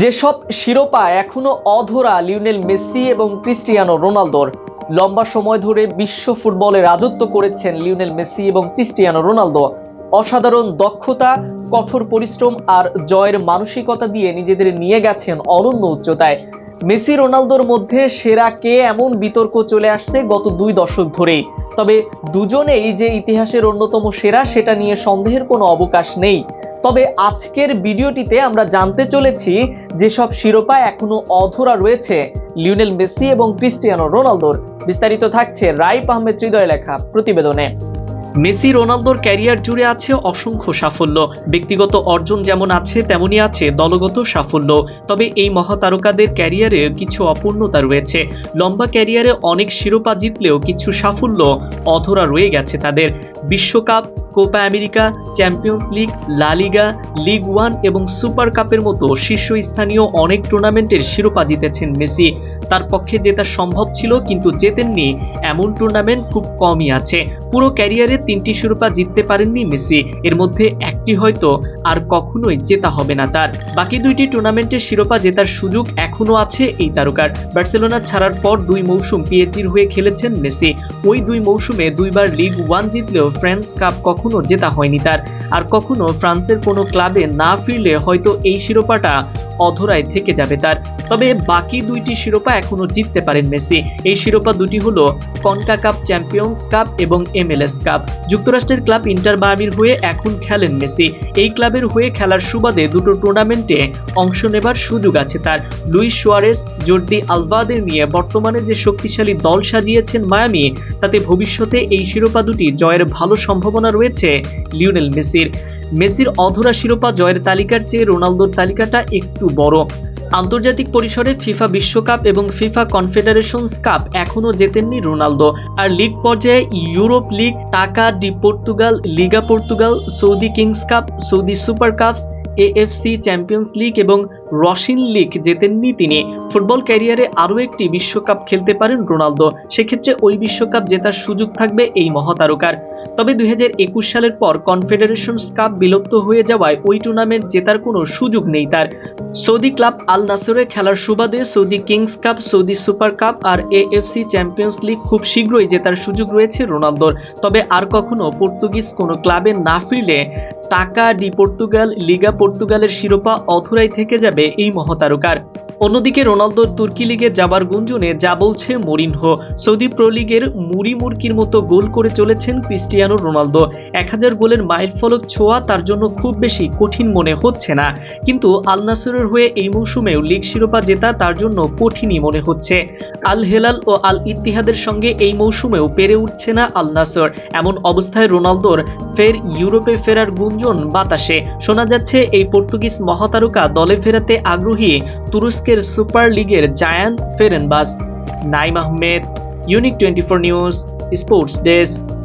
যেসব শিরোপা এখনও অধরা লিওনেল মেসি এবং ক্রিস্টিয়ানো রোনালদোর, লম্বা সময় ধরে বিশ্ব ফুটবলে রাজত্ব করেছেন লিওনেল মেসি এবং ক্রিস্টিয়ানো রোনালদো। অসাধারণ দক্ষতা, কঠোর পরিশ্রম আর জয়ের মানসিকতা দিয়ে নিজেদের নিয়ে গেছেন অনন্য উচ্চতায়। মেসি রোনালদোর মধ্যে সেরা কে এমন বিতর্ক চলে আসছে গত দুই দশক ধরেই। তবে দুজনেই যে ইতিহাসের অন্যতম সেরা সেটা নিয়ে সন্দেহের কোনো অবকাশ নেই। তবে আজকের ভিডিওটিতে আমরা জানতে চলেছি যেসব শিরোপা এখনও অধরা রয়েছে, লিওনেল মেসি এবং ক্রিস্টিয়ানো রোনালদোর। বিস্তারিত থাকছে রাইপ আহমেদ হৃদয় লেখা প্রতিবেদনে। মেসি রোনালদোর ক্যারিয়ার জুড়ে আছে অসংখ্য সাফল্য। ব্যক্তিগত অর্জন যেমন আছে, তেমনই আছে দলগত সাফল্য। তবে এই মহাতারকাদের ক্যারিয়ারে কিছু অপূর্ণতা রয়েছে। লম্বা ক্যারিয়ারে অনেক শিরোপা জিতলেও কিছু সাফল্য অধরা রয়ে গেছে তাদের। বিশ্বকাপ, Copa America, Champions League, La Liga, League One এবং সুপার কাপের মতো শীর্ষস্থানীয় অনেক টুর্নামেন্টের শিরোপা জিতেছেন মেসি। তার পক্ষে জেতা সম্ভব ছিল, কিন্তু জেতেননি এমন টুর্নামেন্ট খুব কমই আছে। পুরো ক্যারিয়ারে তিনটি শিরোপা জিততে পারেননি মেসি। এর মধ্যে একটি হয়তো আর কখনোই জেতা হবে না তার। বাকি দুইটি টুর্নামেন্টের শিরোপা জেতার সুযোগ এখনও আছে এই তারকার। বার্সেলোনা ছাড়ার পর দুই মৌসুম পিএইচজির হয়ে খেলেছেন মেসি। ওই দুই মৌসুমে দুইবার লিগ ওয়ান জিতলেও ফ্রান্স কাপ কখনো জেতা হয়নি তার। আর কখনো ফ্রান্সের কোনো ক্লাবে না ফিরলে হয়তো এই শিরোপাটা অধরায় থেকে যাবে তার। তবে বাকি দুইটি শিরোপা এখনও জিততে পারেন মেসি। এই শিরোপা দুটি হলো কনকা কাপ, চ্যাম্পিয়ন্স কাপ এবং এমএলএস কাপ। যুক্তরাষ্ট্রের ক্লাব ইন্টার মায়ামির হয়ে এখন খেলেন মেসি। এই ক্লাবের হয়ে খেলার সুবাদে দুটো টুর্নামেন্টে অংশ নেবার সুযোগ আছে তার। লুইস সোয়ারেস জর্দি আলভাদের নিয়ে বর্তমানে যে শক্তিশালী দল সাজিয়েছেন মায়ামি, তাতে ভবিষ্যতে এই শিরোপা দুটি জয়ের ভালো সম্ভাবনা রয়েছে লিওনেল মেসির। মেসির অধরা শিরোপা জয়ের তালিকার চেয়ে রোনালদোর তালিকাটা একটু বড়। আন্তর্জাতিক পরিসরে ফিফা বিশ্বকাপ এবং ফিফা কনফেডারেশনস কাপ এখনও জেতেননি রোনালদো। আর লিগ পর্যায়ে Europe league, Taca de Portugal, Liga Portugal, Saudi Kings Cup, Saudi Super Cups, AFC Champions League এবং রশিন লিগ জেতেননি তিনি। ফুটবল ক্যারিয়ারে আরও একটি বিশ্বকাপ খেলতে পারেন রোনালদো। সেক্ষেত্রে ওই বিশ্বকাপ জেতার সুযোগ থাকবে এই মহাতারকার। তবে দুই হাজার একুশ সালের পর কনফেডারেশনস কাপ বিলুপ্ত হয়ে যাওয়ায় ওই টুর্নামেন্ট জেতার কোনো সুযোগ নেই তার। সৌদি ক্লাব আল নাসরে খেলার সুবাদে Saudi Kings Cup, Saudi Super Cup আর এএফসি চ্যাম্পিয়ন্স লিগ খুব শীঘ্রই জেতার সুযোগ রয়েছে রোনালদোর। তবে আর কখনো পর্তুগিজ কোনো ক্লাবে না ফিরলে টাকা ডি পর্তুগাল, লিগা পর্তুগালের শিরোপা অধরাই থেকে যাবে এই মহাতারকার। অন্যদিকে রোনালদোর তুর্কি লিগে যাবার গুঞ্জনে যা বলছে মরিনহো। সৌদি প্রো লিগের মুড়ি মুরকির মতো গোল করে চলেছেন ক্রিস্টিয়ানো রোনালদো। এক হাজার গোলের মাইল ফলক ছোঁয়া তার জন্য খুব বেশি কঠিন মনে হচ্ছে না। কিন্তু আল নাসরের হয়ে এই মৌসুমেও লিগ শিরোপা জেতা তার জন্য কঠিনই মনে হচ্ছে। আল হেলাল ও আল ইতিহাদের সঙ্গে এই মৌসুমেও পেরে উঠছে না আল নাসর। এমন অবস্থায় রোনালদোর ফের ইউরোপে ফেরার গুঞ্জন বাতাসে। শোনা যাচ্ছে, এই পর্তুগিজ মহাতারকা দলে ফেরাতে আগ্রহী তুরস্কের সুপার লিগের giant Fenerbahce. Naim Ahmed Unique twenty four news sports desk